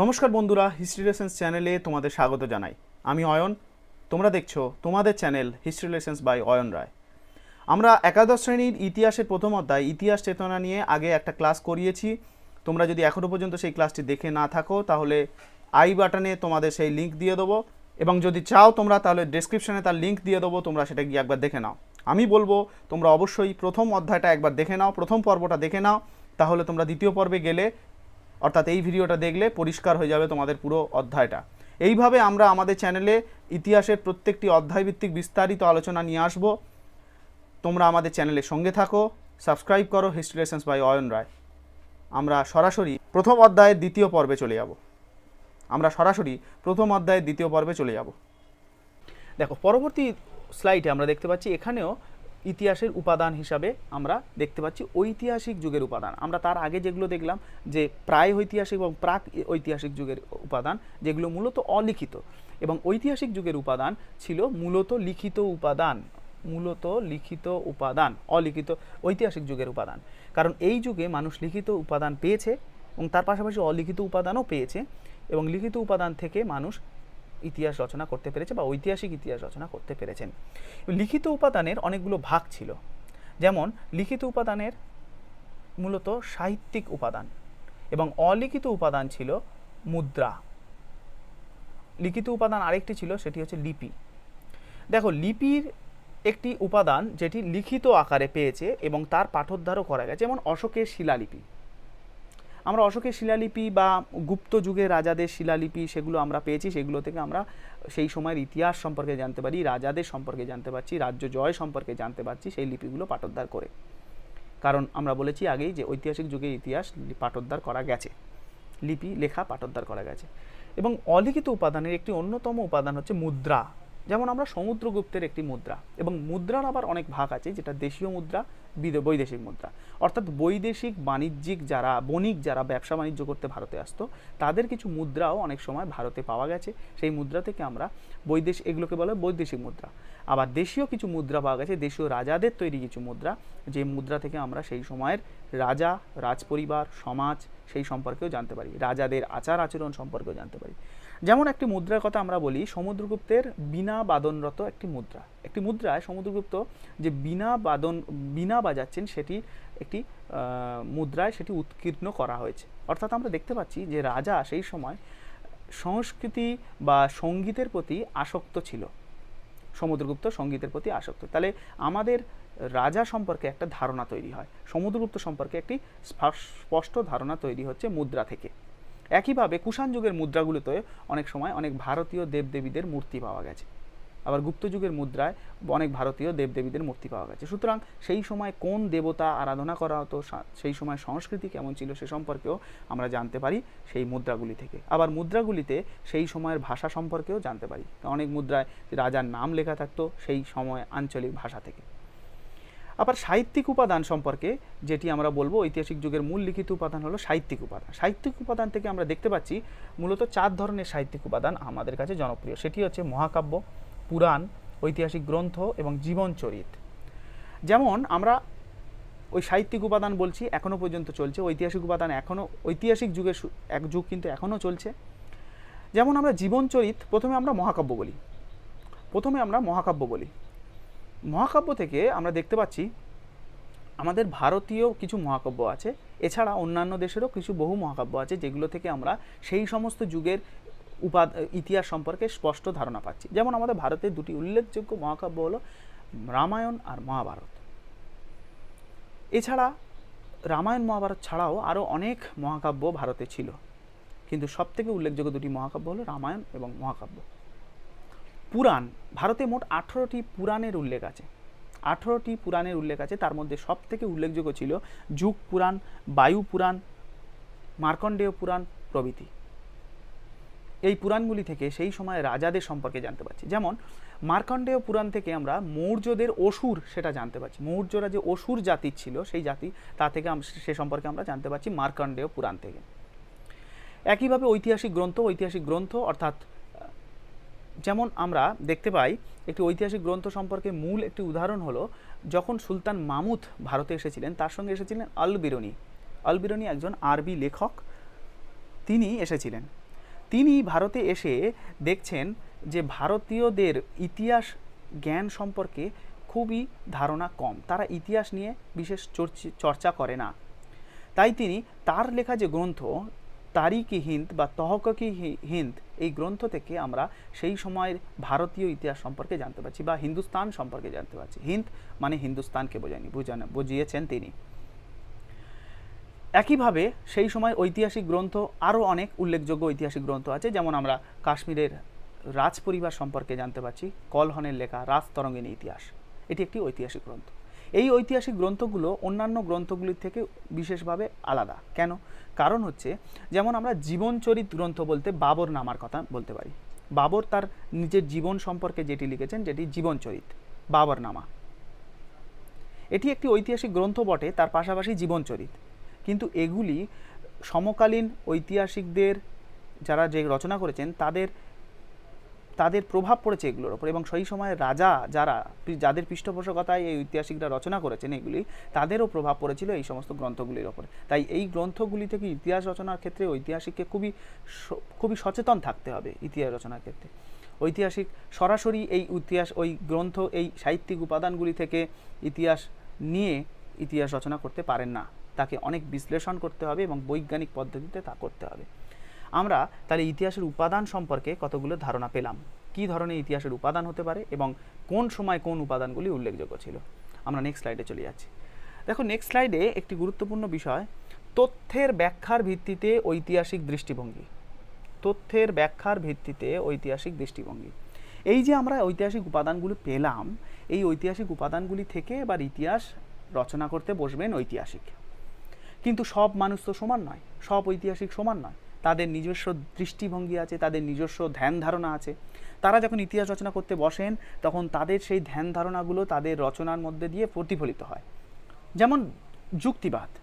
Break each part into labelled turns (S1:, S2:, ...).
S1: নমস্কার বন্ধুরা, history lessons চ্যানেলে তোমাদের স্বাগত জানাই। আমি অয়ন, তোমরা দেখছ তোমাদের channel history lessons by Ayan Roy. আমরা একাদশ শ্রেণির ইতিহাসের প্রথম অধ্যায়, ইতিহাস চেতনা নিয়ে আগে একটা ক্লাস করিয়েছি। তোমরা যদি এখনও পর্যন্ত সেই ক্লাসটি দেখে না থাকো, তাহলে আই বাটনে তোমাদের সেই লিঙ্ক দিয়ে দেবো। এবং যদি চাও তোমরা, তাহলে ডেসক্রিপশনে তার লিঙ্ক দিয়ে দেবো, তোমরা সেটা গিয়ে একবার দেখে নাও। আমি বলব, তোমরা অবশ্যই প্রথম অধ্যায়টা একবার দেখে নাও, প্রথম পর্বটা দেখে নাও, তাহলে তোমরা দ্বিতীয় পর্বে গেলে অর্থাৎ এই ভিডিওটা দেখলে পরিষ্কার হয়ে যাবে তোমাদের পুরো অধ্যায়টা। এইভাবে আমরা আমাদের চ্যানেলে ইতিহাসের প্রত্যেকটি অধ্যায়ভিত্তিক বিস্তারিত আলোচনা নিয়ে আসব। তোমরা আমাদের চ্যানেলের সঙ্গে থাকো, সাবস্ক্রাইব করো, history lessons by Ayan Roy. আমরা সরাসরি প্রথম অধ্যায়ের দ্বিতীয় পর্বে চলে যাব। আমরা সরাসরি প্রথম অধ্যায়ের দ্বিতীয় পর্বে চলে যাব। দেখো, পরবর্তী স্লাইডে আমরা দেখতে পাচ্ছি এখানেও ইতিহাসের উপাদান হিসাবে আমরা দেখতে পাচ্ছি ঐতিহাসিক যুগের উপাদান। আমরা তার আগে যেগুলো দেখলাম যে প্রায় ঐতিহাসিক এবং প্রাক ঐতিহাসিক যুগের উপাদান, যেগুলো মূলত অলিখিত এবং ঐতিহাসিক যুগের উপাদান ছিল মূলত লিখিত উপাদান, মূলত লিখিত উপাদান, অলিখিত ঐতিহাসিক যুগের উপাদান। কারণ এই যুগে মানুষ লিখিত উপাদান পেয়েছে এবং তার পাশাপাশি অলিখিত উপাদানও পেয়েছে এবং লিখিত উপাদান থেকে মানুষ ইতিহাস রচনা করতে পেরেছে বা ঐতিহাসিক ইতিহাস রচনা করতে পেরেছেন। লিখিত উপাদানের অনেকগুলো ভাগ ছিল। যেমন, লিখিত উপাদানের মূলত সাহিত্যিক উপাদান এবং অলিখিত উপাদান ছিল মুদ্রা। লিখিত উপাদান আরেকটি ছিল, সেটি হচ্ছে লিপি। দেখো, লিপির একটি উপাদান যেটি লিখিত আকারে পেয়েছে এবং তার পাঠোদ্ধারও করা গেছে, যেমন অশোকের শিলালিপি। আমরা অশোকের শিলালিপি বা গুপ্ত যুগের রাজাদের শিলালিপি সেগুলো আমরা পেয়েছি, সেগুলো থেকে আমরা সেই সময়ের ইতিহাস সম্পর্কে জানতে পারি, রাজাদের সম্পর্কে জানতে পারছি, রাজ্য জয় সম্পর্কে জানতে পারছি সেই লিপিগুলো পাঠোদ্ধার করে। কারণ আমরা বলেছি আগেই যে ঐতিহাসিক যুগের ইতিহাস পাঠোদ্ধার করা গেছে, লিপি, লেখা পাঠোদ্ধার করা গেছে। এবং অলিখিত উপাদানের একটি অন্যতম উপাদান হচ্ছে মুদ্রা। যেমন আমরা সমুদ্রগুপ্তের একটি মুদ্রা এবং মুদ্রার আবার অনেক ভাগ আছে, যেটা দেশীয় মুদ্রা, বিদে- বৈদেশিক মুদ্রা। অর্থাৎ বৈদেশিক বাণিজ্যিক যারা, বণিক যারা ব্যবসা বাণিজ্য করতে ভারতে আসতো, তাদের কিছু মুদ্রাও অনেক সময় ভারতে পাওয়া গেছে। সেই মুদ্রা থেকে আমরা বৈদেশ, এগুলোকে বলে বৈদেশিক মুদ্রা। আবার দেশীয় কিছু মুদ্রা পাওয়া গেছে, দেশীয় রাজাদের তৈরি কিছু মুদ্রা, যে মুদ্রা থেকে আমরা সেই সময়ের রাজা, রাজপরিবার, সমাজ সেই সম্পর্কেও জানতে পারি, রাজাদের আচার আচরণ সম্পর্কেও জানতে পারি। যেমন একটি মুদ্রার কথা আমরা বলি, সমুদ্রগুপ্তের বিনা বাদনরত একটি মুদ্রা। একটি মুদ্রায় সমুদ্রগুপ্ত যে বিনা বাদন, বিনা বাজাচ্ছেন, সেটি একটি মুদ্রায় সেটি উৎকীর্ণ করা হয়েছে। অর্থাৎ আমরা দেখতে পাচ্ছি যে রাজা সেই সময় সংস্কৃতি বা সঙ্গীতের প্রতি আসক্ত ছিল। সমুদ্রগুপ্ত সঙ্গীতের প্রতি আসক্ত। তাহলে আমাদের রাজা সম্পর্কে একটা ধারণা তৈরি হয়। সমুদ্রগুপ্ত সম্পর্কে একটি স্পষ্ট ধারণা তৈরি হচ্ছে মুদ্রা থেকে। একইভাবে কুষাণ যুগের মুদ্রাগুলোতে অনেক সময় অনেক ভারতীয় দেবদেবীদের মূর্তি পাওয়া গেছে। আবার গুপ্ত যুগের মুদ্রায় অনেক ভারতীয় দেবদেবীদের মূর্তি পাওয়া গেছে। সুতরাং সেই সময় কোন দেবতা আরাধনা করা হতো সেই সময় সংস্কৃতি কেমন ছিল সে সম্পর্কেও আমরা জানতে পারি সেই মুদ্রাগুলি থেকে। আবার মুদ্রাগুলিতে সেই সময়ের ভাষা সম্পর্কেও জানতে পারি। অনেক মুদ্রায় রাজার নাম লেখা থাকতো সেই সময় আঞ্চলিক ভাষা থেকে। আবার সাহিত্যিক উপাদান সম্পর্কে যেটি আমরা বলব, ঐতিহাসিক যুগের মূল লিখিত উপাদান হলো সাহিত্যিক উপাদান। সাহিত্যিক উপাদান থেকে আমরা দেখতে পাচ্ছি মূলত চার ধরনের সাহিত্যিক উপাদান আমাদের কাছে জনপ্রিয়। সেটি হচ্ছে মহাকাব্য, পুরাণ, ঐতিহাসিক গ্রন্থ এবং জীবনচরিত যেমন আমরা ওই সাহিত্যিক উপাদান বলছি এখনও পর্যন্ত চলছে। ঐতিহাসিক উপাদান এখনও ঐতিহাসিক যুগের এক যুগ কিন্তু এখনও চলছে। যেমন আমরা জীবনচরিত প্রথমে আমরা মহাকাব্য বলি। প্রথমে আমরা মহাকাব্য বলি। মহাকাব্য থেকে আমরা দেখতে পাচ্ছি, আমাদের ভারতীয় কিছু মহাকাব্য আছে। এছাড়া অন্যান্য দেশেরও কিছু বহু মহাকাব্য আছে, যেগুলো থেকে আমরা সেই সমস্ত যুগের উপাদ, ইতিহাস সম্পর্কে স্পষ্ট ধারণা পাচ্ছি। যেমন আমাদের ভারতের দুটি উল্লেখযোগ্য মহাকাব্য হলো রামায়ণ আর মহাভারত। এছাড়া রামায়ণ, মহাভারত ছাড়াও আরও অনেক মহাকাব্য ভারতে ছিল। কিন্তু সবথেকে উল্লেখযোগ্য দুটি মহাকাব্য হলো রামায়ণ এবং মহাকাব্য। পুরাণ, ভারতে মোট আঠেরোটি পুরাণের উল্লেখ আছে। আঠেরোটি পুরাণের উল্লেখ আছে। তার মধ্যে সব থেকে উল্লেখযোগ্য ছিল যুগ পুরাণ, বায়ু পুরাণ, মার্কণ্ডেয় পুরাণ, প্রভৃতি। এই পুরাণগুলি থেকে সেই সময় রাজাদের সম্পর্কে জানতে পারছি। যেমন, মার্কণ্ডেয় পুরাণ থেকে আমরা মৌর্যদের অসুর সেটা জানতে পারছি। মৌর্যরা যে অসুর জাতির ছিল, সেই জাতি, তা থেকে সে সম্পর্কে আমরা জানতে পারছি মার্কণ্ডেয় পুরাণ থেকে। একইভাবে ঐতিহাসিক গ্রন্থ ঐতিহাসিক গ্রন্থ অর্থাৎ যেমন আমরা দেখতে পাই, একটি ঐতিহাসিক গ্রন্থ সম্পর্কে মূল একটি উদাহরণ হলো, যখন সুলতান মামুদ ভারতে এসেছিলেন, তার সঙ্গে এসেছিলেন আল বিরনি আল একজন আরবি লেখক। তিনি এসেছিলেন। তিনি ভারতে এসে দেখছেন যে ভারতীয়দের ইতিহাস জ্ঞান সম্পর্কে খুবই ধারণা কম। তারা ইতিহাস নিয়ে বিশেষ চর্চি- চর্চা করে না। তাই তিনি তার লেখা যে গ্রন্থ তারিকি হিন্দ বা তহকি হিন্দ এই গ্রন্থ থেকে আমরা সেই সময়ের ভারতীয় ইতিহাস সম্পর্কে জানতে পারছি বা হিন্দুস্তান সম্পর্কে জানতে পারছি। হিন্দ মানে হিন্দুস্তানকে বোঝায়নি বুঝানো, বুঝিয়েছেন তিনি। একইভাবে সেই সময় ঐতিহাসিক গ্রন্থ আরও অনেক উল্লেখযোগ্য ঐতিহাসিক গ্রন্থ আছে, যেমন আমরা কাশ্মীরের রাজ পরিবার সম্পর্কে জানতে পারছি, কলহনের লেখা রাজ তরঙ্গিনী ইতিহাস। এটি একটি ঐতিহাসিক গ্রন্থ। এই ঐতিহাসিক গ্রন্থগুলো অন্যান্য গ্রন্থগুলির থেকে বিশেষভাবে আলাদা। কেন? কারণ হচ্ছে, যেমন আমরা জীবনচরিত গ্রন্থ বলতে বাবর নামার কথা বলতে পারি। বাবর তার নিজের জীবন সম্পর্কে যেটি লিখেছেন, যেটি জীবনচরিত বাবর নামা। এটি একটি ঐতিহাসিক গ্রন্থ বটে, তার পাশাপাশি জীবনচরিত কিন্তু এগুলি সমকালীন ঐতিহাসিকদের যারা যে রচনা করেছেন, তাদের তাদের প্রভাব পড়েছে এগুলোর ওপর এবং সেই সময় রাজা যারা, যাদের পৃষ্ঠপোষকতায় এই ঐতিহাসিকরা রচনা করেছেন এগুলি, তাদেরও প্রভাব পড়েছিল এই সমস্ত গ্রন্থগুলির ওপরে। তাই এই গ্রন্থগুলি থেকে ইতিহাস রচনার ক্ষেত্রে ঐতিহাসিককে খুবই খুবই সচেতন থাকতে হবে ইতিহাস রচনার ক্ষেত্রে। ঐতিহাসিক সরাসরি এই ইতিহাস, ওই গ্রন্থ, এই সাহিত্যিক উপাদানগুলি থেকে ইতিহাস নিয়ে ইতিহাস রচনা করতে পারেন না। তাকে অনেক বিশ্লেষণ করতে হবে এবং বৈজ্ঞানিক পদ্ধতিতে তা করতে হবে। আমরা তাহলে ইতিহাসের উপাদান সম্পর্কে কতগুলো ধারণা পেলাম? কী ধরনের ইতিহাসের উপাদান হতে পারে এবং কোন সময় কোন উপাদানগুলি উল্লেখযোগ্য ছিল? আমরা নেক্সট স্লাইডে চলে যাচ্ছি। দেখো নেক্সট স্লাইডে একটি গুরুত্বপূর্ণ বিষয়, তথ্যের ব্যাখ্যার ভিত্তিতে ঐতিহাসিক দৃষ্টিভঙ্গি। তথ্যের ব্যাখ্যার ভিত্তিতে ঐতিহাসিক দৃষ্টিভঙ্গি। এই যে আমরা ঐতিহাসিক উপাদানগুলি পেলাম, এই ঐতিহাসিক উপাদানগুলি থেকে এবার ইতিহাস রচনা করতে বসবেন ঐতিহাসিক। কিন্তু সব মানুষ তো সমান নয়, সব ঐতিহাসিক সমান নয়। তাদের নিজস্ব দৃষ্টিভঙ্গি আছে, তাদের নিজস্ব ধ্যান ধারণা আছে। তারা যখন ইতিহাস রচনা করতে বসেন, তখন তাদের সেই ধ্যান ধারণাগুলো তাদের রচনার মধ্যে দিয়ে প্রতিফলিত হয়। যেমন যুক্তিবাদ।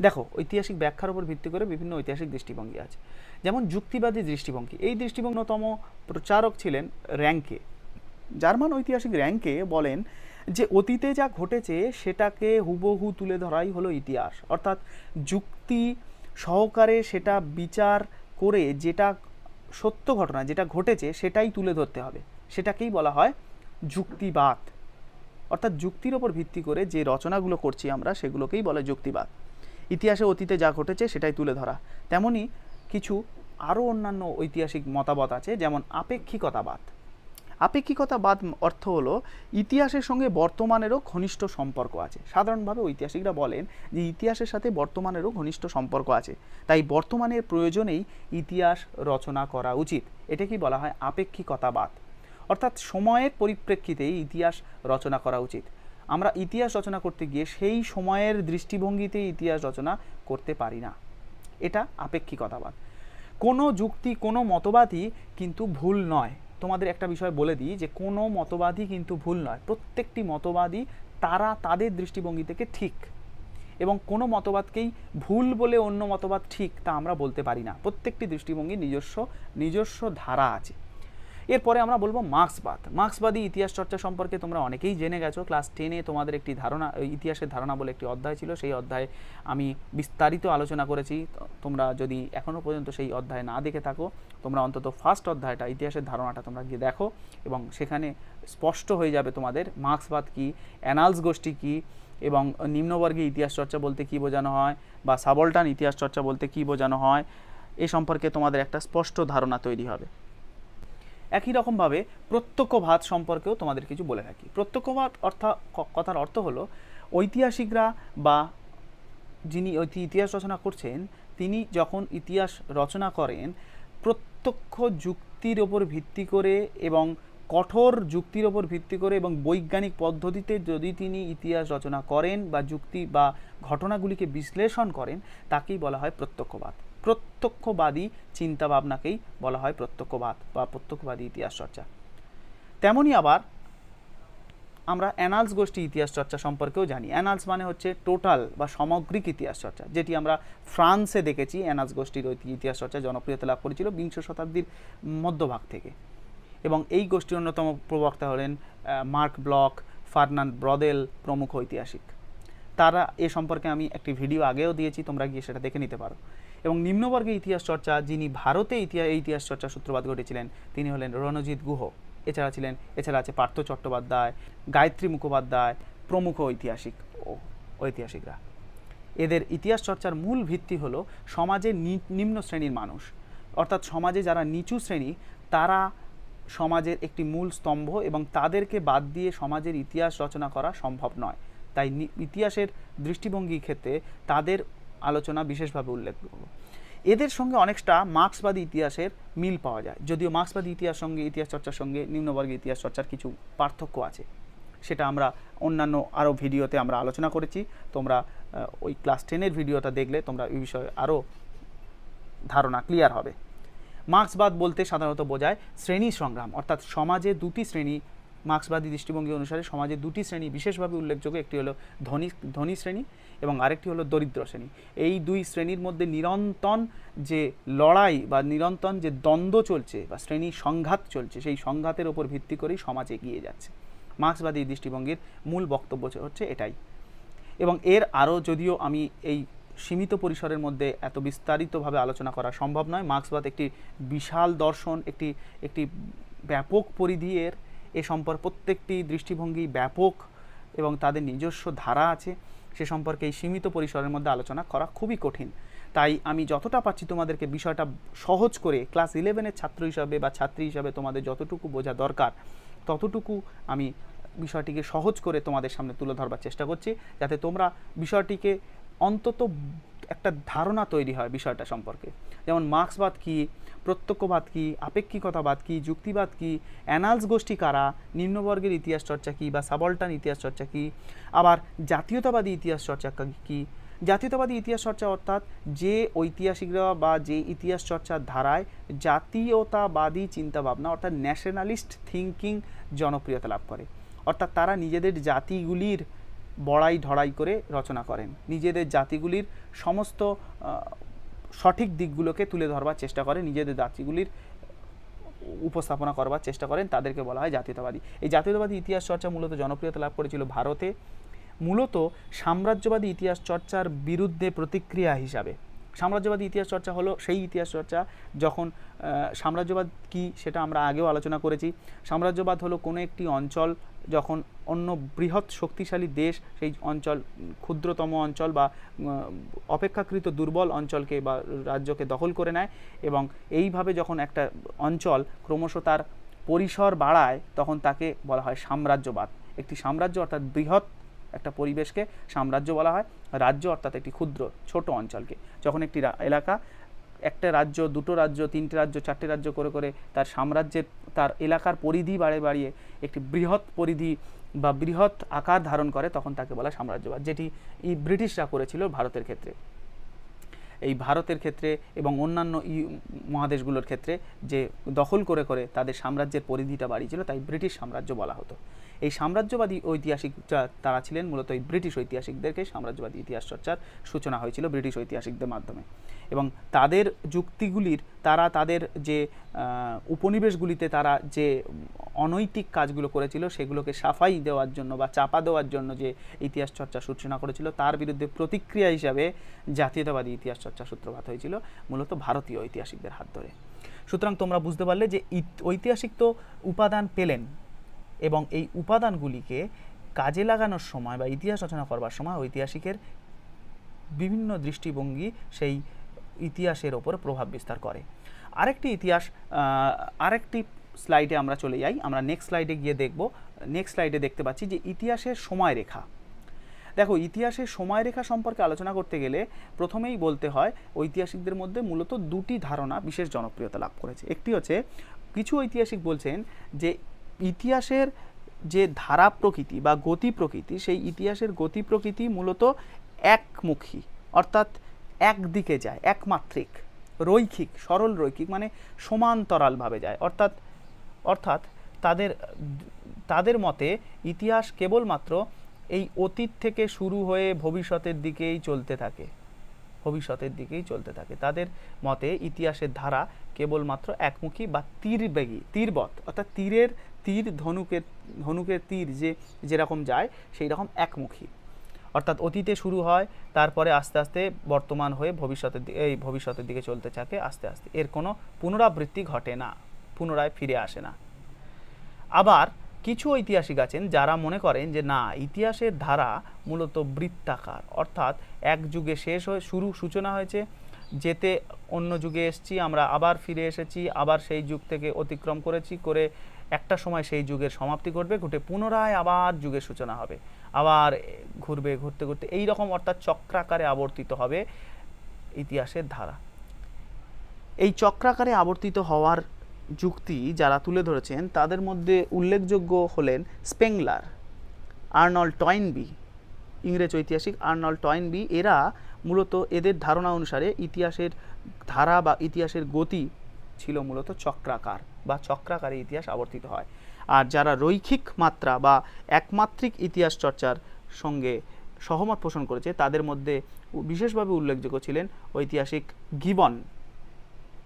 S1: দেখো, ঐতিহাসিক ব্যাখ্যার উপর ভিত্তি করে বিভিন্ন ঐতিহাসিক দৃষ্টিভঙ্গি আছে। যেমন যুক্তিবাদী দৃষ্টিভঙ্গি। এই দৃষ্টিভঙ্গিতম প্রচারক ছিলেন র্যাঙ্কে। জার্মান ঐতিহাসিক র্যাঙ্কে বলেন যে, অতীতে যা ঘটেছে, সেটাকে হুবহু তুলে ধরাই হলো ইতিহাস। অর্থাৎ যুক্তি সহকারে সেটা বিচার করে যেটা সত্য ঘটনা, যেটা ঘটেছে সেটাই তুলে ধরতে হবে। সেটাকেই বলা হয় যুক্তিবাদ। অর্থাৎ যুক্তির ওপর ভিত্তি করে যে রচনাগুলো করছি আমরা, সেগুলোকেই বলে যুক্তিবাদ। ইতিহাসে অতীতে যা ঘটেছে সেটাই তুলে ধরা। তেমনি কিছু আরও অন্যান্য ঐতিহাসিক মতামত আছে, যেমন আপেক্ষিকতাবাদ। আপেক্ষিকতাবাদ অর্থ হলো, ইতিহাসের সঙ্গে বর্তমানেরও ঘনিষ্ঠ সম্পর্ক আছে। সাধারণভাবে ঐতিহাসিকরা বলেন যে, ইতিহাসের সাথে বর্তমানেরও ঘনিষ্ঠ সম্পর্ক আছে। তাই বর্তমানের প্রয়োজনেই ইতিহাস রচনা করা উচিত। এটাকেই বলা হয় আপেক্ষিকতাবাদ অর্থাৎ সময়ের পরিপ্রেক্ষিতেই ইতিহাস রচনা করা উচিত। আমরা ইতিহাস রচনা করতে গিয়ে সেই সময়ের দৃষ্টিভঙ্গিতে ইতিহাস রচনা করতে পারি না। এটা আপেক্ষিকতাবাদ কোনো যুক্তি, কোনো মতবাদই কিন্তু ভুল নয়। তোমাদের একটা বিষয় বলে দিই যে কোনো মতবাদই কিন্তু ভুল নয়। প্রত্যেকটি মতবাদই তারা তাদের দৃষ্টিভঙ্গি থেকে ঠিক এবং কোনো মতবাদকেই ভুল বলে অন্য মতবাদ ঠিক তা আমরা বলতে পারি না। প্রত্যেকটি দৃষ্টিভঙ্গি নিজস্ব নিজস্ব ধারা আছে। এরপরে আমরা বলব মার্ক্সবাদ। মার্ক্সবাদী ইতিহাস চর্চা সম্পর্কে তোমরা অনেকেই জেনে গেছো। ক্লাস টেনে তোমাদের একটি ধারণা ইতিহাসের ধারণা বলে একটি অধ্যায় ছিল। সেই অধ্যায়ে আমি বিস্তারিত আলোচনা করেছি। তোমরা যদি এখনও পর্যন্ত সেই অধ্যায় না দেখে থাকো, তোমরা অন্তত ফার্স্ট অধ্যায়টা, ইতিহাসের ধারণাটা তোমরা গিয়ে দেখো এবং সেখানে স্পষ্ট হয়ে যাবে তোমাদের মার্ক্সবাদ কি, অ্যানালস গোষ্ঠী কী এবং নিম্নবর্গীয় ইতিহাস চর্চা বলতে কী বোঝানো হয় বা সাবলটান ইতিহাস চর্চা বলতে কী বোঝানো হয়, এ সম্পর্কে তোমাদের একটা স্পষ্ট ধারণা তৈরি হবে। একই রকমভাবে প্রত্যক্ষভাত সম্পর্কেও তোমাদের কিছু বলে থাকি। প্রত্যক্ষভাত অর্থাৎ কথার অর্থ হলো, ঐতিহাসিকরা বা যিনি ইতিহাস রচনা করছেন, তিনি যখন ইতিহাস রচনা করেন, প্রত্যক্ষ যুক্তির ওপর ভিত্তি করে এবং কঠোর যুক্তির ওপর ভিত্তি করে এবং বৈজ্ঞানিক পদ্ধতিতে যদি তিনি ইতিহাস রচনা করেন বা যুক্তি বা ঘটনাগুলিকে বিশ্লেষণ করেন, তাকেই বলা হয় প্রত্যক্ষবাদ প্রত্যক্ষবাদী চিন্তাভাবনাকেই বলা হয় প্রত্যক্ষবাদ বা প্রত্যক্ষবাদী ইতিহাস চর্চা। তেমনই আবার আমরা অ্যানালস গোষ্ঠী ইতিহাস চর্চা সম্পর্কেও জানি। অ্যানালস মানে হচ্ছে টোটাল বা সামগ্রিক ইতিহাস চর্চা, যেটি আমরা ফ্রান্সে দেখেছি। অ্যানালস গোষ্ঠীর ইতিহাস চর্চা জনপ্রিয়তা লাভ করেছিল বিংশ শতাব্দীর মধ্যভাগ থেকে। এবং এই গোষ্ঠীর অন্যতম প্রবক্তা হলেন মার্ক ব্লক ফার্নান্ড ব্রদেল প্রমুখ ঐতিহাসিক। তারা এ সম্পর্কে আমি একটি ভিডিও আগেও দিয়েছি, তোমরা গিয়ে সেটা দেখে নিতে পারো। এবং নিম্নবর্গের ইতিহাস চর্চা, যিনি ভারতে ইতিহাস এই ইতিহাস চর্চা সূত্রপাত ঘটেছিলেন, তিনি হলেন রণজিৎ গুহ। এছাড়া ছিলেন, এছাড়া আছে পার্থ চট্টোপাধ্যায়, গায়ত্রী মুখোপাধ্যায়, প্রমুখ ঐতিহাসিক ও ঐতিহাসিকরা। এদের ইতিহাস চর্চার মূল ভিত্তি হলো সমাজের নিম্ন শ্রেণির মানুষ। অর্থাৎ সমাজে যারা নিচু শ্রেণি, তারা সমাজের একটি মূল স্তম্ভ এবং তাদেরকে বাদ দিয়ে সমাজের ইতিহাস রচনা করা সম্ভব নয়। তাই ইতিহাসের দৃষ্টিভঙ্গির ক্ষেত্রে তাদের আলোচনা বিশেষভাবে উল্লেখযোগ্য এদের সঙ্গে অনেকটা মার্ক্সবাদী ইতিহাসের মিল পাওয়া যায়। যদিও মার্ক্সবাদী ইতিহাস সঙ্গে, ইতিহাস চর্চার সঙ্গে নিম্নবর্গের ইতিহাস চর্চার কিছু পার্থক্য আছে। সেটা আমরা অন্যান্য আরও ভিডিওতে আমরা আলোচনা করেছি। তোমরা ওই ক্লাস টেনের ভিডিওটা দেখলে তোমরা এই বিষয়ে আরও ধারণা ক্লিয়ার হবে। মার্ক্সবাদ বলতে সাধারণত বোঝায় শ্রেণি সংগ্রাম, অর্থাৎ সমাজে দুটি শ্রেণি মার্ক্সবাদী দৃষ্টিভঙ্গি অনুসারে সমাজে দুটি শ্রেণি বিশেষভাবে উল্লেখযোগ্য, একটি হলো ধনী ধনী শ্রেণি এবং আরেকটি হলো দরিদ্র শ্রেণি। এই দুই শ্রেণির মধ্যে নিরন্তন যে লড়াই বা নিরন্তন যে দ্বন্দ্ব চলছে বা শ্রেণি সংঘাত চলছে, সেই সংঘাতের ওপর ভিত্তি করেই সমাজ এগিয়ে যাচ্ছে। মার্ক্সবাদী দৃষ্টিভঙ্গির মূল বক্তব্য হচ্ছে এটাই। এবং এর আরও যদিও আমি এই সীমিত পরিসরের মধ্যে এত বিস্তারিতভাবে আলোচনা করা সম্ভব নয়, মার্ক্সবাদ একটি বিশাল দর্শন, একটি একটি ব্যাপক পরিধি এর এ সম্পর্কে প্রত্যেকটি দৃষ্টিভঙ্গি ব্যাপক এবং তাদের নিজস্ব ধারা আছে। সে সম্পর্কে এই সীমিত পরিসরের মধ্যে আলোচনা করা খুবই কঠিন। তাই আমি যতটা পাচ্ছি তোমাদেরকে বিষয়টা সহজ করে ক্লাস ইলেভেনের ছাত্র হিসাবে বা ছাত্রী হিসাবে তোমাদের যতটুকু বোঝা দরকার, ততটুকু আমি বিষয়টিকে সহজ করে তোমাদের সামনে তুলে ধরবার চেষ্টা করছি, যাতে তোমরা বিষয়টিকে অন্তত একটা ধারণা তৈরি হয় বিষয়টা সম্পর্কে। যেমন মার্ক্সবাদ কী প্রত্যক্ষবাদ কী, আপেক্ষিকতাবাদ কী, যুক্তিবাদ কী, অ্যানালস গোষ্ঠী কারা, নিম্নবর্গের ইতিহাস চর্চা কী বা সাবলটান ইতিহাস চর্চা কী, আবার জাতীয়তাবাদী ইতিহাস চর্চা কী জাতীয়তাবাদী ইতিহাস চর্চা অর্থাৎ যে ঐতিহাসিকরা বা যে ইতিহাস চর্চার ধারায় জাতীয়তাবাদী চিন্তাভাবনা অর্থাৎ ন্যাশনালিস্ট থিঙ্কিং জনপ্রিয়তা লাভ করে। অর্থাৎ তারা নিজেদের জাতিগুলির বড়াই ঢড়াই করে রচনা করেন। নিজেদের জাতিগুলির সমস্ত সঠিক দিকগুলোকে তুলে ধরবার চেষ্টা করে, নিজেদের জাতিগুলির উপস্থাপনা করবার চেষ্টা করেন, তাদেরকে বলা হয় জাতীয়তাবাদী। এই জাতীয়তাবাদী ইতিহাস চর্চা মূলত জনপ্রিয়তা লাভ করেছিল ভারতে। মূলত সাম্রাজ্যবাদী ইতিহাস চর্চার বিরুদ্ধে প্রতিক্রিয়া হিসাবে। সাম্রাজ্যবাদী ইতিহাস চর্চা হলো, সেই ইতিহাস চর্চা যখন সাম্রাজ্যবাদ কি সেটা আমরা আগেও আলোচনা করেছি। সাম্রাজ্যবাদ হলো কোনো একটি অঞ্চল যখন অন্য বৃহৎ শক্তিশালী দেশ, সেই অঞ্চল, ক্ষুদ্রতম অঞ্চল বা অপেক্ষাকৃত দুর্বল অঞ্চলকে বা রাজ্যকে দখল করে নেয় এবং এইভাবে যখন একটা অঞ্চল ক্রমশ তার পরিসর বাড়ায়, তখন তাকে বলা হয় সাম্রাজ্যবাদ। একটি সাম্রাজ্য অর্থাৎ বৃহৎ একটা পরিবেশকে সাম্রাজ্য বলা হয়, রাজ্য অর্থাৎ একটি ক্ষুদ্র, ছোট অঞ্চলকে। যখন একটি এলাকা, একটা রাজ্য, দুটো রাজ্য, তিনটে রাজ্য, চারটে রাজ্য করে করে তার সাম্রাজ্যের, তার এলাকার পরিধি বাড়িয়ে বাড়িয়ে একটি বৃহৎ পরিধি বা বৃহৎ আকার ধারণ করে, তখন তাকে বলা সাম্রাজ্যবাদ, যেটি এই ব্রিটিশরা করেছিল ভারতের ক্ষেত্রে। এই ভারতের ক্ষেত্রে এবং অন্যান্য ইউ মহাদেশগুলোর ক্ষেত্রে যে দখল করে করে তাদের সাম্রাজ্যের পরিধিটা বাড়িয়েছিল, তাই ব্রিটিশ সাম্রাজ্য বলা হতো। এই সাম্রাজ্যবাদী ঐতিহাসিক তারা ছিলেন, মূলত এই ব্রিটিশ ঐতিহাসিকদেরকে সাম্রাজ্যবাদী ইতিহাস চর্চার সূচনা হয়েছিল ব্রিটিশ ঐতিহাসিকদের মাধ্যমে। এবং তাদের যুক্তিগুলির, তারা তাদের যে উপনিবেশগুলিতে তারা যে অনৈতিক কাজগুলো করেছিল, সেগুলোকে সাফাই দেওয়ার জন্য বা চাপা দেওয়ার জন্য যে ইতিহাস চর্চা সূচনা করেছিল, তার বিরুদ্ধে প্রতিক্রিয়া হিসাবে জাতীয়তাবাদী ইতিহাস চর্চা সূত্রপাত হয়েছিল, মূলত ভারতীয় ঐতিহাসিকদের হাত ধরে। সুতরাং তোমরা বুঝতে পারলে যে ঐতিহাসিক তো উপাদান পেলেন এবং এই উপাদানগুলিকে কাজে লাগানোর সময় বা ইতিহাস রচনা করবার সময় ঐতিহাসিকের বিভিন্ন দৃষ্টিভঙ্গি সেই ইতিহাসের ওপর প্রভাব বিস্তার করে। আরেকটি ইতিহাস আরেকটি স্লাইডে আমরা চলে যাই। আমরা নেক্সট স্লাইডে গিয়ে দেখব। নেক্সট স্লাইডে দেখতে পাচ্ছি যে ইতিহাসের সময়রেখা। দেখো, ইতিহাসের সময়রেখা সম্পর্কে আলোচনা করতে গেলে প্রথমেই বলতে হয়, ঐতিহাসিকদের মধ্যে মূলত দুটি ধারণা বিশেষ জনপ্রিয়তা লাভ করেছে। একটি হচ্ছে, কিছু ঐতিহাসিক বলছেন যে ইতিহাসের যে ধারা প্রকৃতি বা গতি প্রকৃতি, সেই ইতিহাসের গতি প্রকৃতি মূলত একমুখী, অর্থাৎ একদিকে যায়, একমাত্রিক, রৈখিক, সরল রৈখিক মানে সমান্তরালভাবে যায়। অর্থাৎ অর্থাৎ তাদের তাদের মতে ইতিহাস কেবলমাত্র এই অতীত থেকে শুরু হয়ে ভবিষ্যতের দিকেই চলতে থাকে, ভবিষ্যতের দিকেই চলতে থাকে। তাদের মতে ইতিহাসের ধারা কেবলমাত্র একমুখী বা তীরবেগী, তীরবৎ, অর্থাৎ তীরের তীর ধনুকের ধনুকের তীর যে, যেরকম যায় সেই রকম একমুখী। অর্থাৎ অতীতে শুরু হয়, তারপরে আস্তে আস্তে বর্তমান হয়ে ভবিষ্যতের দিকে এই ভবিষ্যতের দিকে চলতে থাকে আস্তে আস্তে। এর কোনো পুনরাবৃত্তি ঘটে না, পুনরায় ফিরে আসে না। আবার কিছু ঐতিহাসিক আছেন যারা মনে করেন যে, না, ইতিহাসের ধারা মূলত বৃত্তাকার। অর্থাৎ এক যুগে শেষ হয়ে, শুরু সূচনা হয়েছে, যেতে অন্য যুগে এসেছি, আমরা আবার ফিরে এসেছি, আবার সেই যুগ থেকে অতিক্রম করেছি, করে একটা সময় সেই যুগের সমাপ্তি ঘটবে, ঘটে পুনরায় আবার যুগের সূচনা হবে। আবার ঘুরবে, ঘুরতে ঘুরতে এই রকম অর্থাৎ চক্রাকারে আবর্তিত হবে ইতিহাসের ধারা। এই চক্রাকারে আবর্তিত হওয়ার যুক্তি যারা তুলে ধরেছেন, তাদের মধ্যে উল্লেখযোগ্য হলেন স্পেংলার, আর্নল্ড টয়েনবি। ইংরেজ ঐতিহাসিক আর্নল্ড টয়েনবি, এরা মূলত এদের ধারণা অনুসারে ইতিহাসের ধারা বা ইতিহাসের গতি ছিল মূলত চক্রাকার বা চক্রাকারে ইতিহাস আবর্তিত হয়। আর যারা রৈখিক মাত্রা বা একমাত্রিক ইতিহাস চর্চার সঙ্গে সহমত পোষণ করেছে, তাদের মধ্যে বিশেষভাবে উল্লেখযোগ্য ছিলেন ঐতিহাসিক গিবন,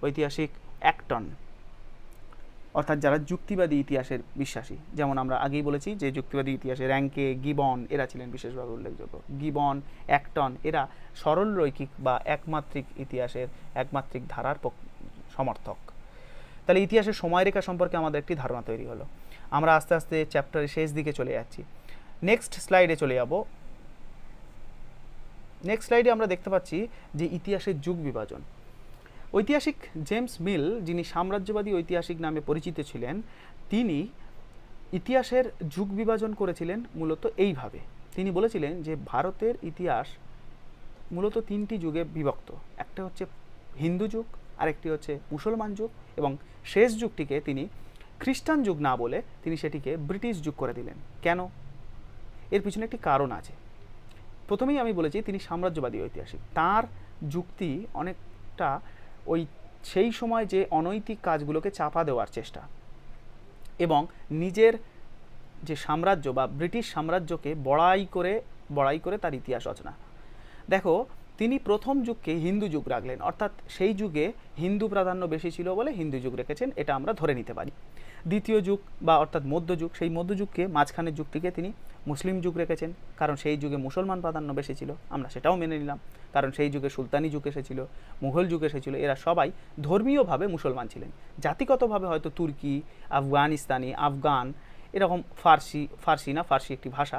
S1: ঐতিহাসিক অ্যাক্টন। অর্থাৎ যারা যুক্তিবাদী ইতিহাসের বিশ্বাসী, যেমন আমরা আগেই বলেছি যে যুক্তিবাদী ইতিহাসে র্যাঙ্কে গিবন, এরা ছিলেন বিশেষভাবে উল্লেখযোগ্য। গিবন, অ্যাক্টন, এরা সরল রৈখিক বা একমাত্রিক ইতিহাসের একমাত্রিক ধারার সমর্থক। তাহলে ইতিহাসের সময়রেখা সম্পর্কে আমাদের একটি ধারণা তৈরি হলো। আমরা আস্তে আস্তে চ্যাপ্টারের শেষ দিকে চলে যাচ্ছি। নেক্সট স্লাইডে চলে যাব। নেক্সট স্লাইডে আমরা দেখতে পাচ্ছি যে ইতিহাসের যুগ বিভাজন। ঐতিহাসিক জেমস মিল, যিনি সাম্রাজ্যবাদী ঐতিহাসিক নামে পরিচিত ছিলেন, তিনি ইতিহাসের যুগ বিভাজন করেছিলেন মূলত এইভাবে। তিনি বলেছিলেন যে ভারতের ইতিহাস মূলত তিনটি যুগে বিভক্ত। একটা হচ্ছে হিন্দু যুগ আরেকটি হচ্ছে মুসলমান যুগ এবং শেষ যুগটিকে তিনি খ্রিস্টান যুগ না বলে তিনি সেটিকে ব্রিটিশ যুগ করে দিলেন। কেন? এর পিছনে একটি কারণ আছে। প্রথমেই আমি বলেছি তিনি সাম্রাজ্যবাদী ঐতিহাসিক। তার যুক্তি অনেকটা ওই সেই সময় যে অনৈতিক কাজগুলোকে চাপা দেওয়ার চেষ্টা এবং নিজের যে সাম্রাজ্য বা ব্রিটিশ সাম্রাজ্যকে বড়াই করে বড়াই করে তার ইতিহাস রচনা। দেখো তিনি প্রথম যুগকে হিন্দু যুগ রাখলেন। অর্থাৎ সেই যুগে হিন্দু প্রাধান্য বেশি ছিল বলে হিন্দু যুগ রেখেছেন, এটা আমরা ধরে নিতে পারি। দ্বিতীয় যুগ বা অর্থাৎ মধ্যযুগ সেই মধ্যযুগকে মাঝখানের যুগটিকে তিনি মুসলিম যুগ রেখেছেন, কারণ সেই যুগে মুসলমান প্রাধান্য বেশি ছিল, আমরা সেটাও মেনে নিলাম। কারণ সেই যুগে সুলতানি যুগ এসেছিল, মুঘল যুগ এসেছিল, এরা সবাই ধর্মীয়ভাবে মুসলমান ছিলেন। জাতিগতভাবে হয়তো তুর্কি, আফগানিস্তানি, আফগান, এরকম ফার্সি ফার্সি না, ফার্সি একটি ভাষা,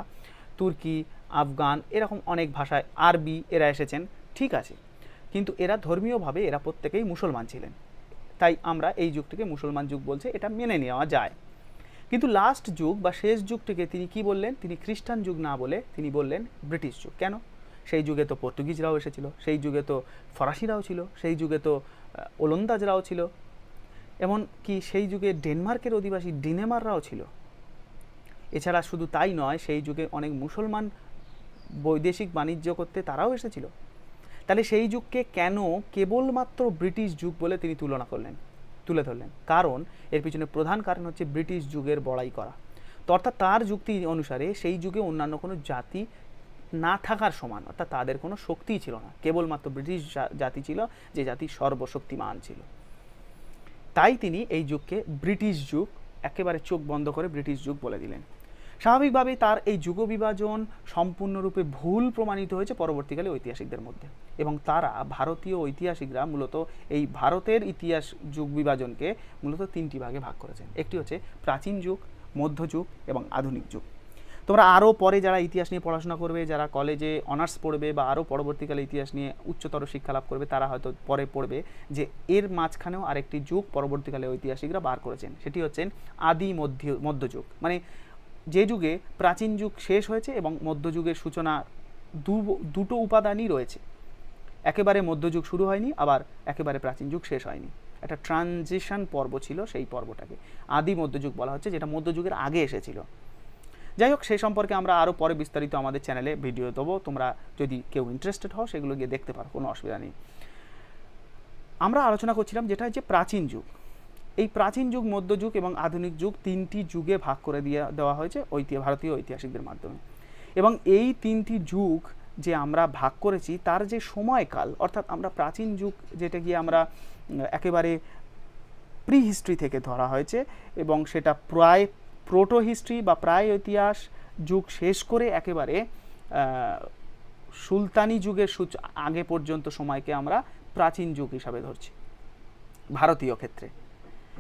S1: তুর্কি আফগান, এরকম অনেক ভাষায় আরবি এরা এসেছেন, ঠিক আছে। কিন্তু এরা ধর্মীয়ভাবে এরা প্রত্যেকেই মুসলমান ছিলেন। তাই আমরা এই যুগটিকে মুসলমান যুগ বলছে, এটা মেনে নেওয়া যায়। কিন্তু লাস্ট যুগ বা শেষ যুগটিকে তিনি কি বললেন? তিনি খ্রিস্টান যুগ না বলে তিনি বললেন ব্রিটিশ যুগ। কেন? সেই যুগে তো পর্তুগিজরাও এসেছিল, সেই যুগে তো ফরাসিরাও ছিল, সেই যুগে তো ওলন্দাজরাও ছিল। এমন কি সেই যুগে ডেনমার্কের অধিবাসী ডিনেমাররাও ছিল? এছাড়া শুধু তাই নয়, সেই যুগে অনেক মুসলমান বৈদেশিক বাণিজ্য করতে তারাও এসেছিল। তাহলে সেই যুগকে কেন কেবলমাত্র ব্রিটিশ যুগ বলে তিনি তুলনা করলেন, তুলে ধরলেন? কারণ এর পিছনে প্রধান কারণ হচ্ছে ব্রিটিশ যুগের বড়াই করা। তো অর্থাৎ তার যুক্তি অনুসারে সেই যুগে অন্যান্য কোনো জাতি না থাকার সমান, অর্থাৎ তাদের কোনো শক্তিই ছিল না। কেবলমাত্র ব্রিটিশ জাতি ছিল, যে জাতি সর্বশক্তিমান ছিল। তাই তিনি এই যুগকে ব্রিটিশ যুগ, একেবারে চোখ বন্ধ করে ব্রিটিশ যুগ বলে দিলেন। স্বাভাবিকভাবেই তার এই যুগ বিভাজন সম্পূর্ণরূপে ভুল প্রমাণিত হয়েছে পরবর্তীকালে ঐতিহাসিকদের মধ্যে। এবং তারা ভারতীয় ঐতিহাসিকরা মূলত এই ভারতের ইতিহাস যুগ বিভাজনকে মূলত তিনটি ভাগে ভাগ করেছেন। একটি হচ্ছে প্রাচীন যুগ মধ্যযুগ এবং আধুনিক যুগ। তোমরা আরও পরে যারা ইতিহাস নিয়ে পড়াশোনা করবে, যারা কলেজে অনার্স পড়বে বা আরও পরবর্তীকালে ইতিহাস নিয়ে উচ্চতর শিক্ষা লাভ করবে, তারা হয়তো পরে পড়বে যে এর মাঝখানেও আরেকটি যুগ পরবর্তীকালে ঐতিহাসিকরা বার করেছেন। সেটি হচ্ছেন আদি মধ্য মধ্যযুগ মানে যে যুগে প্রাচীন যুগ শেষ হয়েছে এবং মধ্যযুগের সূচনা দু দুটো উপাদানই রয়েছে। একেবারে মধ্যযুগ শুরু হয়নি, আবার একেবারে প্রাচীন যুগ শেষ হয়নি। একটা ট্রানজিশন পর্ব ছিল সেই পর্বটাকে। আদি মধ্যযুগ বলা হচ্ছে, যেটা মধ্যযুগের আগে এসেছিল। যাই হোক, সেই সম্পর্কে আমরা আরও পরে বিস্তারিত আমাদের চ্যানেলে ভিডিও দেবো। তোমরা যদি কেউ ইন্টারেস্টেড হও, সেগুলো গিয়ে দেখতে পারো, কোনো অসুবিধা নেই। আমরা আলোচনা করছিলাম যেটা হচ্ছে প্রাচীন যুগ। এই প্রাচীন যুগ মধ্যযুগ এবং আধুনিক যুগ তিনটি যুগে ভাগ করে দিয়ে দেওয়া হয়েছে ঐতিহ্য, ভারতীয় ঐতিহাসিকদের মাধ্যমে। এবং এই তিনটি যুগ যে আমরা ভাগ করেছি, তার যে সময়কাল, অর্থাৎ আমরা প্রাচীন যুগ যেটা গিয়ে আমরা একেবারে প্রি হিস্ট্রি থেকে ধরা হয়েছে এবং সেটা প্রায় প্রোটো হিস্ট্রি বা প্রায় ইতিহাস যুগ শেষ করে একেবারে সুলতানি যুগের সূচ- আগে পর্যন্ত সময়কে আমরা প্রাচীন যুগ হিসাবে ধরছি, ভারতীয় ক্ষেত্রে।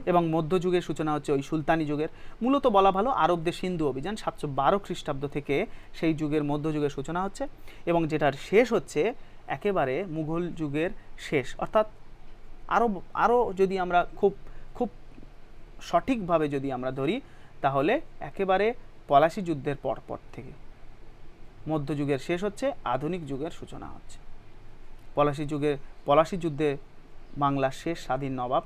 S1: এবং মধ্যযুগের সূচনা হচ্ছে ওই সুলতানি যুগের। মূলত বলা ভালো আরবদের সিন্ধু অভিযান সাতশো বারো খ্রিস্টাব্দ থেকে সেই যুগের মধ্যযুগের সূচনা হচ্ছে এবং যেটার শেষ হচ্ছে একেবারে মুঘল যুগের শেষ। অর্থাৎ আরও আরও যদি আমরা খুব খুব সঠিকভাবে যদি আমরা ধরি, তাহলে একেবারে পলাশি যুদ্ধের পরপর থেকে মধ্যযুগের শেষ হচ্ছে, আধুনিক যুগের সূচনা হচ্ছে। পলাশি যুগে পলাশি যুদ্ধে বাংলার শেষ স্বাধীন নবাব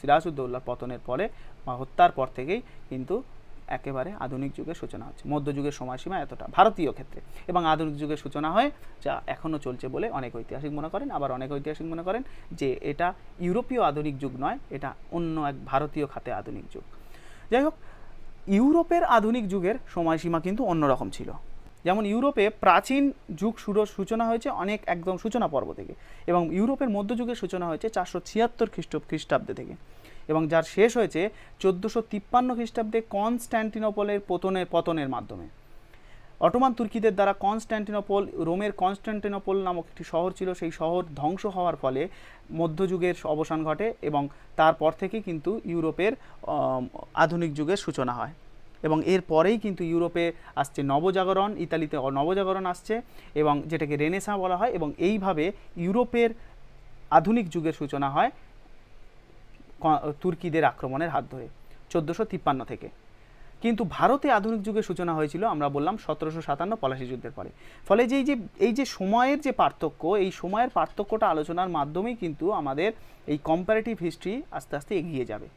S1: সিরাজউদ্দৌলার পতনের পরে বা হত্যার পর থেকেই কিন্তু একেবারে আধুনিক যুগের সূচনা হচ্ছে। মধ্যযুগের সময়সীমা এতটা, ভারতীয় ক্ষেত্রে। এবং আধুনিক যুগের সূচনা হয় যা এখনও চলছে বলে অনেক ঐতিহাসিক মনে করেন, আবার অনেক ঐতিহাসিক মনে করেন যে এটা ইউরোপীয় আধুনিক যুগ নয়, এটা অন্য এক ভারতীয় খাতে আধুনিক যুগ। যাই হোক, ইউরোপের আধুনিক যুগের সময়সীমা কিন্তু অন্যরকম ছিল। যেমন ইউরোপে প্রাচীন যুগ শুরু, সূচনা হয়েছে অনেক একদম সূচনা পর্ব থেকে এবং ইউরোপের মধ্যযুগের সূচনা হয়েছে চারশো ছিয়াত্তর খ্রিস্ট, খ্রিস্টাব্দে থেকে এবং যার শেষ হয়েছে চোদ্দোশো তিপ্পান্ন খ্রিস্টাব্দে কনস্ট্যান্টিনোপলের পতনের পতনের মাধ্যমে। অটোমান তুর্কিদের দ্বারা কনস্ট্যান্টিনোপল, রোমের কনস্ট্যান্টিনোপল নামক একটি শহর ছিল, সেই শহর ধ্বংস হওয়ার ফলে মধ্যযুগের অবসান ঘটে এবং তারপর থেকে কিন্তু ইউরোপের আধুনিক যুগের সূচনা হয়। এবং এর পরেই কিন্তু ইউরোপে আসছে নবজাগরণ, ইতালিতে নবজাগরণ আসছে এবং যেটাকে রেনেসা বলা হয় এবং এইভাবে ইউরোপের আধুনিক যুগের সূচনা হয় তুর্কিদের আক্রমণের হাত ধরে, চোদ্দোশো তিপ্পান্ন থেকে। কিন্তু ভারতে আধুনিক যুগের সূচনা হয়েছিল, আমরা বললাম সতেরোশো সাতান্ন পলাশি যুদ্ধের পরে। ফলে যে এই যে এই যে সময়ের যে পার্থক্য, এই সময়ের পার্থক্যটা আলোচনার মাধ্যমেই কিন্তু আমাদের এই কম্পারেটিভ হিস্ট্রি আস্তে আস্তে এগিয়ে যাবে।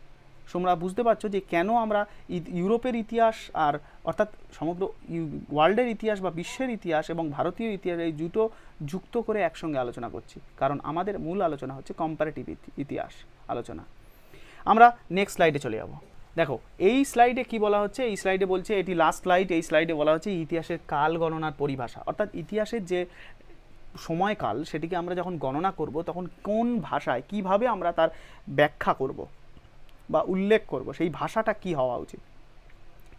S1: তোমরা বুঝতে পারছ যে কেন আমরা ইউরোপের ইতিহাস আর অর্থাৎ সমগ্র ওয়ার্ল্ডের ইতিহাস বা বিশ্বের ইতিহাস এবং ভারতীয় ইতিহাস এই দুটো যুক্ত করে একসঙ্গে আলোচনা করছি। কারণ আমাদের মূল আলোচনা হচ্ছে কম্পারেটিভ ইতিহাস আলোচনা। আমরা নেক্সট স্লাইডে চলে যাব। দেখো, এই স্লাইডে কি বলা হচ্ছে? এই স্লাইডে বলছে, এটি লাস্ট স্লাইড এই স্লাইডে বলা হচ্ছে ইতিহাসের কাল গণনার পরিভাষা। অর্থাৎ ইতিহাসের যে সময়কাল, সেটিকে আমরা যখন গণনা করব, তখন কোন ভাষায়, কীভাবে আমরা তার ব্যাখ্যা করব? বা উল্লেখ করব সেই ভাষাটা কি হওয়া উচিত?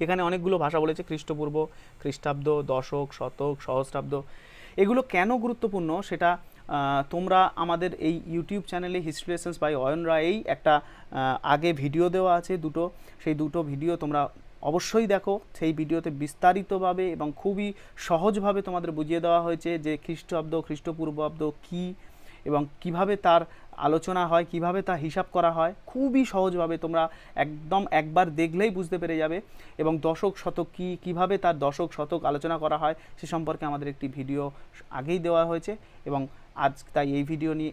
S1: এখানে অনেকগুলো ভাষা বলেছে, খ্রিস্টপূর্ব, খ্রিস্টাব্দ, দশক, শতক, সহস্রাব্দ। এগুলো কেন গুরুত্বপূর্ণ? সেটা তোমরা আমাদের এই ইউটিউব চ্যানেলে হিস্ট্রি লেসেন্স বাই অয়ন রায়েই একটা আগে ভিডিও দেওয়া আছে দুটো। সেই দুটো ভিডিও তোমরা অবশ্যই দেখো। সেই ভিডিওতে বিস্তারিতভাবে এবং খুবই সহজভাবে তোমাদের বুঝিয়ে দেওয়া হয়েছে যে খ্রিস্টাব্দ খ্রিস্টপূর্বাব্দ কী এবং কীভাবে তার আলোচনা হয়, কীভাবে তা হিসাব করা হয়, খুবই সহজভাবে তোমরা একদম একবার দেখলেই বুঝতে পেরে যাবে এবং দশক শতক কী, কীভাবে তার দশক শতক আলোচনা করা হয়, সে সম্পর্কে আমাদের একটি ভিডিও আগেই দেওয়া হয়েছে এবং আজ তাই এই ভিডিও নিয়ে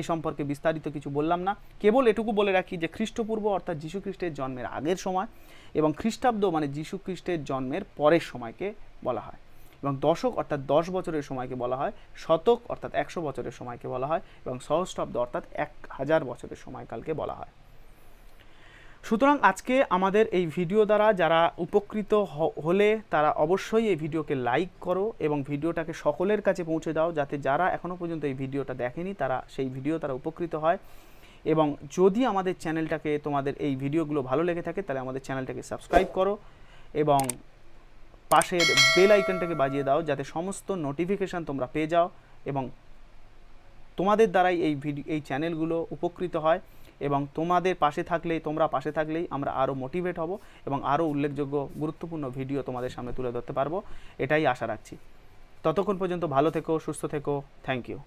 S1: এ সম্পর্কে বিস্তারিত কিছু বললাম না। কেবল এটুকু বলে রাখি যে খ্রিস্টপূর্ব অর্থাৎ খ্রিস্টের জন্মের আগের সময় এবং খ্রিস্টাব্দ মানে খ্রিস্টের জন্মের পরের সময়কে বলা হয়। এবং দশক অর্থাৎ দশ বছরের সময়কে বলা হয়, শতক অর্থাৎ একশো বছরের সময়কে বলা হয় এবং সহস্রাব্দ অর্থাৎ এক হাজার বছরের সময়কালকে বলা হয়। সুতরাং আজকে আমাদের এই ভিডিও দ্বারা যারা উপকৃত হলে তারা অবশ্যই এই ভিডিওকে লাইক করো এবং ভিডিওটাকে সকলের কাছে পৌঁছে দাও যাতে যারা এখনও পর্যন্ত এই ভিডিওটা দেখেনি তারা সেই ভিডিও তারা উপকৃত হয়। এবং যদি আমাদের চ্যানেলটাকে তোমাদের এই ভিডিওগুলো ভালো লেগে থাকে তাহলে আমাদের চ্যানেলটাকে সাবস্ক্রাইব করো এবং পাশের বেল আইকনটাকে বাজিয়ে দাও যাতে সমস্ত নোটিফিকেশান তোমরা পেয়ে যাও এবং তোমাদের দ্বারাই এই ভিডিও এই চ্যানেলগুলো উপকৃত হয় এবং তোমাদের পাশে থাকলেই, তোমরা পাশে থাকলেই আমরা আরও মোটিভেট হব এবং আরও উল্লেখযোগ্য, গুরুত্বপূর্ণ ভিডিও তোমাদের সামনে তুলে ধরতে পারব। এটাই আশা রাখছি। ততক্ষণ পর্যন্ত ভালো থেকো, সুস্থ থেকো। Thank you